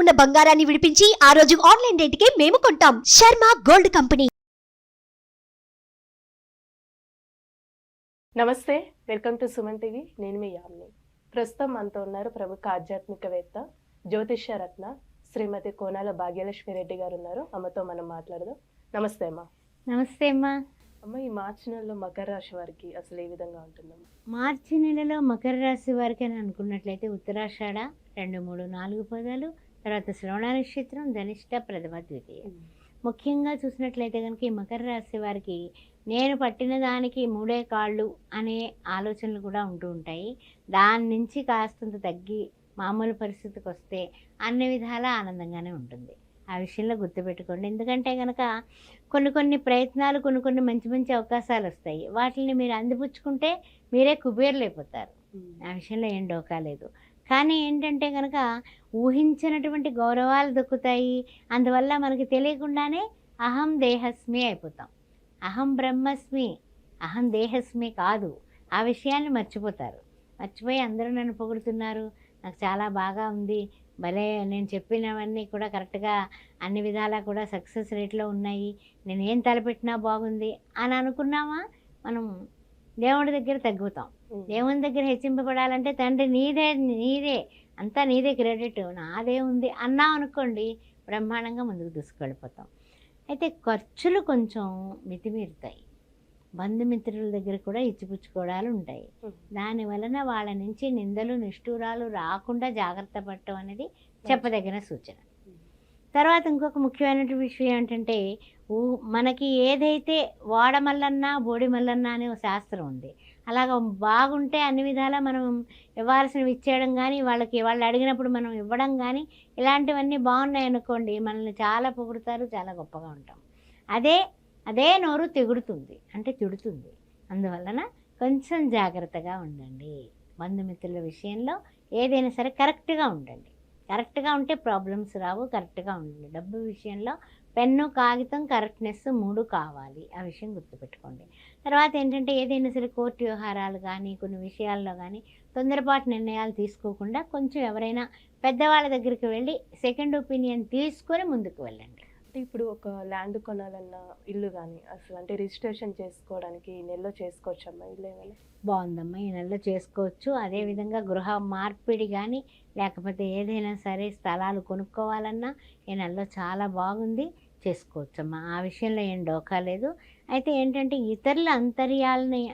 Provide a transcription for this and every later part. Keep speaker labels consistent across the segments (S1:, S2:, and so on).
S1: ఉన్న బంగారాన్ని విడిపించి ఆ రోజు ఆన్లైన్ రేటుకే మేము కొంటాం. Sharma gold company.
S2: నమస్తే వెల్కమ్ టు సుమన్ టీవీ. నేను మీ యామ్ని. ప్రస్తుతం మనతో ఉన్నారు ప్రముఖ ఆధ్యాత్మికవేత్త జ్యోతిష్య రత్న శ్రీమతి కోనాల భాగ్యలక్ష్మి రెడ్డి గారు ఉన్నారు. అమ్మతో మనం మాట్లాడదాం. నమస్తే అమ్మా.
S3: నమస్తే అమ్మా.
S2: అమ్మ ఈ మార్చి నెలలో మకర రాశి వారికి అసలు ఏ విధంగా ఉంటుందమ్మా
S3: మార్చి నెలలో మకర రాశి వారికి అని అనుకున్నట్లయితే ఉత్తరాషాఢ రెండు మూడు నాలుగు పదాలు తర్వాత శ్రవణ నక్షత్రం ధనిష్ట ప్రథమ ద్వితీయ. ముఖ్యంగా చూసినట్లయితే కనుక ఈ మకర రాశి వారికి నేను పట్టిన దానికి మూడే కాళ్ళు అనే ఆలోచనలు కూడా ఉంటూ ఉంటాయి. దాని నుంచి కాస్తంత తగ్గి మామూలు పరిస్థితికి వస్తే అన్ని విధాలా ఆనందంగానే ఉంటుంది. ఆ విషయంలో గుర్తుపెట్టుకోండి. ఎందుకంటే కనుక కొన్ని కొన్ని ప్రయత్నాలు కొన్ని కొన్ని మంచి మంచి అవకాశాలు వస్తాయి. వాటిని మీరు అందిపుచ్చుకుంటే మీరే కుబేర్లైపోతారు. ఆ విషయంలో ఏం డోకా లేదు. కానీ ఏంటంటే కనుక ఊహించినటువంటి గౌరవాలు దొక్కుతాయి. అందువల్ల మనకి తెలియకుండానే అహం దేహస్మి అయిపోతాం. అహం బ్రహ్మస్మి అహం దేహస్మి కాదు. ఆ విషయాన్ని మర్చిపోతారు. మర్చిపోయి అందరూ నన్ను పొగుడుతున్నారు. నాకు చాలా బాగా ఉంది. భలే నేను చెప్పినవన్నీ కూడా కరెక్ట్గా అన్ని విధాలా కూడా సక్సెస్ రేట్లో ఉన్నాయి. నేను ఏం తలపెట్టినా బాగుంది అని అనుకున్నామా? మనం దేవుడి దగ్గర తగ్గుతాం. దేవుని దగ్గర హెచ్చింపబడాలంటే తండ్రి నీదే నీదే అంతా నీదే క్రెడిట్ నాదే ఉంది అన్నాం అనుకోండి బ్రహ్మాండంగా ముందుకు దూసుకెళ్ళిపోతాం. అయితే ఖర్చులు కొంచెం మితిమీరుతాయి. బంధుమిత్రుల దగ్గర కూడా ఇచ్చిపుచ్చుకోవడాలు ఉంటాయి. దాని వలన వాళ్ళ నుంచి నిందలు నిష్ఠూరాలు రాకుండా జాగ్రత్త పడటం అనేది చెప్పదగిన సూచన. తర్వాత ఇంకొక ముఖ్యమైన విషయం ఏంటంటే ఊ మనకి ఏదైతే వాడమల్లన్నా బోడిమల్లన్నా అనే ఒక శాస్త్రం ఉంది. అలాగ బాగుంటే అన్ని విధాలా మనం ఇవ్వాల్సినవి ఇచ్చేయడం కానీ వాళ్ళకి వాళ్ళు అడిగినప్పుడు మనం ఇవ్వడం కానీ ఇలాంటివన్నీ బాగున్నాయి అనుకోండి మనల్ని చాలా పొగుడుతారు చాలా గొప్పగా ఉంటాం. అదే అదే నోరు తెగుడుతుంది అంటే తిడుతుంది. అందువలన కొంచెం జాగ్రత్తగా ఉండండి. బంధుమిత్రుల విషయంలో ఏదైనా సరే కరెక్ట్గా ఉండండి. కరెక్ట్గా ఉంటే ప్రాబ్లమ్స్ రావు కరెక్ట్గా ఉండండి. డబ్బు విషయంలో పెన్ను కాగితం కరెక్ట్నెస్ మూడు కావాలి. ఆ విషయం గుర్తుపెట్టుకోండి. తర్వాత ఏంటంటే ఏదైనా సరే కోర్టు వ్యవహారాలు కానీ కొన్ని విషయాల్లో కానీ తొందరపాటు నిర్ణయాలు తీసుకోకుండా కొంచెం ఎవరైనా పెద్దవాళ్ళ దగ్గరికి వెళ్ళి సెకండ్ ఒపీనియన్ తీసుకొని ముందుకు వెళ్ళండి.
S2: అంటే ఇప్పుడు ఒక ల్యాండ్ కొనాలన్న ఇల్లు కానీ అసలు అంటే రిజిస్ట్రేషన్ చేసుకోవడానికి ఈ నెలలో చేసుకోవచ్చమ్మా ఇల్లు ఏమైనా?
S3: బాగుందమ్మా ఈ నెలలో చేసుకోవచ్చు. అదేవిధంగా గృహ మార్పిడి కానీ లేకపోతే ఏదైనా సరే స్థలాలు కొనుక్కోవాలన్నా ఈ నెలలో చాలా బాగుంది. చేసుకోవచ్చమ్మా. ఆ విషయంలో ఏం డోకా లేదు. అయితే ఏంటంటే ఇతరుల అంతర్యాలని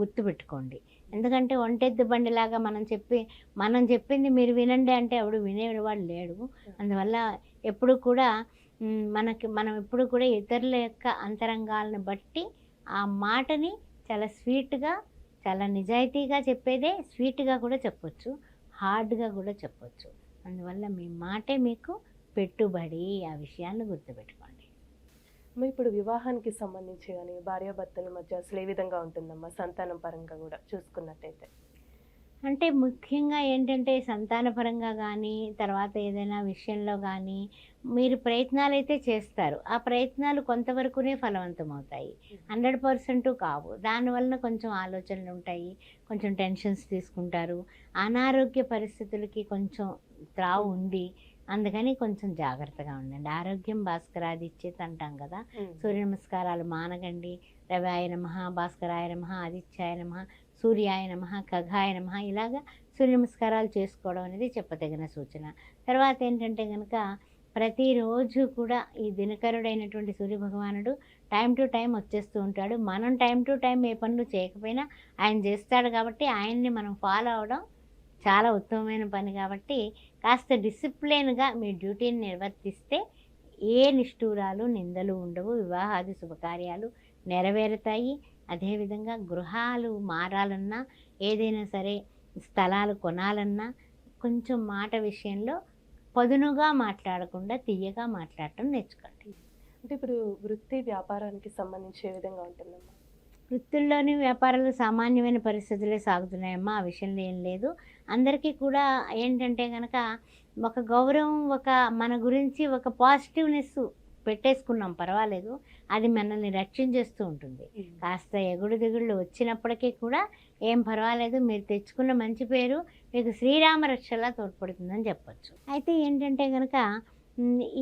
S3: గుర్తుపెట్టుకోండి. ఎందుకంటే ఒంటెద్దు బండిలాగా మనం చెప్పి మనం చెప్పింది మీరు వినండి అంటే ఎవడు వినేవాడు లేడు. అందువల్ల ఎప్పుడు కూడా మనకి మనం ఎప్పుడు కూడా ఇతరుల యొక్క అంతరంగాలను బట్టి ఆ మాటని చాలా స్వీట్గా చాలా నిజాయితీగా చెప్పేదే స్వీట్గా కూడా చెప్పొచ్చు హార్డ్గా కూడా చెప్పొచ్చు. అందువల్ల మీ మాటే మీకు పెట్టుబడి ఆ విషయాన్ని గుర్తుపెట్టుకోండి.
S2: అమ్మ ఇప్పుడు వివాహానికి సంబంధించి కానీ భార్యాభర్తల మధ్య అసలు ఏ విధంగా ఉంటుందమ్మా? సంతానం పరంగా కూడా చూసుకున్నట్టయితే.
S3: అంటే ముఖ్యంగా ఏంటంటే సంతానపరంగా కానీ తర్వాత ఏదైనా విషయంలో కానీ మీరు ప్రయత్నాలు అయితే చేస్తారు. ఆ ప్రయత్నాలు కొంతవరకునే ఫలవంతం అవుతాయి హండ్రెడ్ పర్సెంట్ కావు. దానివలన కొంచెం ఆలోచనలు ఉంటాయి కొంచెం టెన్షన్స్ తీసుకుంటారు. అనారోగ్య పరిస్థితులకి కొంచెం త్రావు ఉంది. అందుకని కొంచెం జాగ్రత్తగా ఉండండి. ఆరోగ్యం భాస్కరాది ఇచ్చేది అంటాం కదా. సూర్య నమస్కారాలు మానగండి. రవాయ నమ భాస్కరాయ నమ ఆదిత్యాయ నమ సూర్యాయ నమ ఖగాయ నమ ఇలాగా సూర్య నమస్కారాలు చేసుకోవడం అనేది చెప్పదగిన సూచన. తర్వాత ఏంటంటే కనుక ప్రతిరోజు కూడా ఈ దినకరుడైనటువంటి సూర్య భగవానుడు టైం టు టైం వచ్చేస్తూ ఉంటాడు. మనం టైం టు టైం ఏ పనులు చేయకపోయినా ఆయన చేస్తాడు కాబట్టి ఆయన్ని మనం ఫాలో అవడం చాలా ఉత్తమమైన పని కాబట్టి కాస్త డిసిప్లిన్గా మీ డ్యూటీని నిర్వర్తిస్తే ఏ నిష్ఠూరాలు నిందలు ఉండవు. వివాహాది శుభకార్యాలు నెరవేరుతాయి. అదేవిధంగా గృహాలు మారాలన్నా ఏదైనా సరే స్థలాలు కొనాలన్నా కొంచెం మాట విషయంలో పదునుగా మాట్లాడకుండా తీయగా మాట్లాడటం నేర్చుకోండి.
S2: అంటే ఇప్పుడు వృత్తి వ్యాపారానికి సంబంధించి ఏ విధంగా ఉంటుందమ్మా.
S3: వృత్తుల్లోని వ్యాపారాలు సామాన్యమైన పరిస్థితులే సాగుతున్నాయమ్మా. ఆ విషయంలో ఏం లేదు. అందరికీ కూడా ఏంటంటే కనుక ఒక గౌరవం ఒక మన గురించి ఒక పాజిటివ్నెస్ పెట్టేసుకున్నాం పర్వాలేదు. అది మనల్ని రక్షించేస్తూ ఉంటుంది. కాస్త ఎగుడు దిగుళ్ళు వచ్చినప్పటికీ కూడా ఏం పర్వాలేదు మీరు తెచ్చుకున్న మంచి పేరు మీకు శ్రీరామ రక్షలా తోడ్పడుతుందని చెప్పొచ్చు. అయితే ఏంటంటే కనుక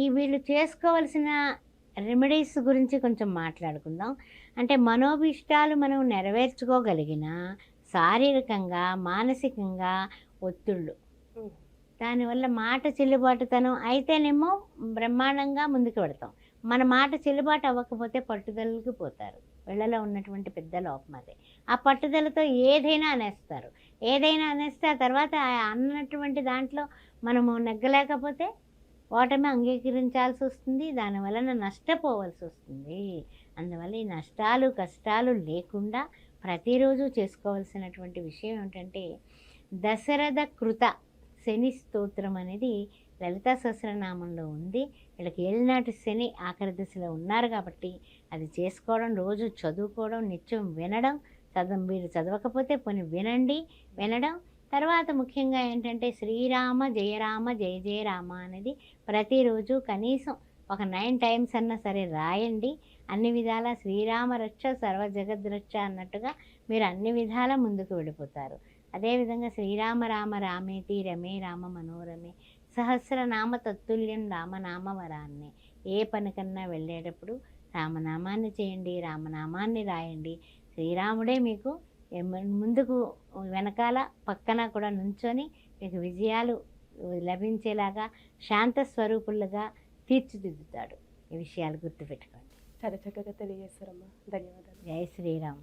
S3: ఈ వీళ్ళు చేసుకోవాల్సిన రెమెడీస్ గురించి కొంచెం మాట్లాడుకుందాం. అంటే మనోభిష్టాలు మనం నెరవేర్చుకోగలిగిన శారీరకంగా మానసికంగా ఒత్తిళ్ళు. దానివల్ల మాట చెల్లుబాటుతనం అయితేనేమో బ్రహ్మాండంగా ముందుకు పెడతాం మన మాట చెల్లుబాటు అవ్వకపోతే పట్టుదలకి పోతారు. వీళ్ళలో ఉన్నటువంటి పెద్ద లోపం అదే. ఆ పట్టుదలతో ఏదైనా అనేస్తారు. ఏదైనా అనేస్తే ఆ తర్వాత ఆ అన్నటువంటి దాంట్లో మనము నెగ్గలేకపోతే ఓటమి అంగీకరించాల్సి వస్తుంది. దానివలన నష్టపోవాల్సి వస్తుంది. అందువల్ల ఈ నష్టాలు కష్టాలు లేకుండా ప్రతిరోజు చేసుకోవాల్సినటువంటి విషయం ఏమిటంటే దశరథ కృత శని స్తోత్రం అనేది లలితా సహస్రనామంలో ఉంది. వీళ్ళకి ఏలినాటి శని ఆఖరి దశలో ఉన్నారు కాబట్టి అది చేసుకోవడం రోజు చదువుకోవడం నిత్యం వినడం చదవ మీరు చదవకపోతే పోనీ వినండి వినడం. తర్వాత ముఖ్యంగా ఏంటంటే శ్రీరామ జయరామ జయ జయరామ అనేది ప్రతిరోజు కనీసం ఒక నైన్ టైమ్స్ అన్నా సరే రాయండి. అన్ని విధాల శ్రీరామ రక్ష సర్వ జగద్రక్ష అన్నట్టుగా మీరు అన్ని విధాల ముందుకు వెళ్ళిపోతారు. అదేవిధంగా శ్రీరామ రామ రామేతి రమే రామ మనోరమే సహస్రనామ తత్తుల్యం రామనామ వరాన్ని. ఏ పనికన్నా వెళ్ళేటప్పుడు రామనామాన్ని చేయండి రామనామాన్ని రాయండి. శ్రీరాముడే మీకు ముందుకు వెనకాల పక్కన కూడా నుంచొని మీకు విజయాలు లభించేలాగా శాంత స్వరూపులుగా తీర్చిదిద్దుతాడు. ఈ విషయాలు గుర్తుపెట్టుకోండి.
S2: చాలా చక్కగా తెలియజేస్తారమ్మా ధన్యవాదాలు.
S3: జై శ్రీరామ్.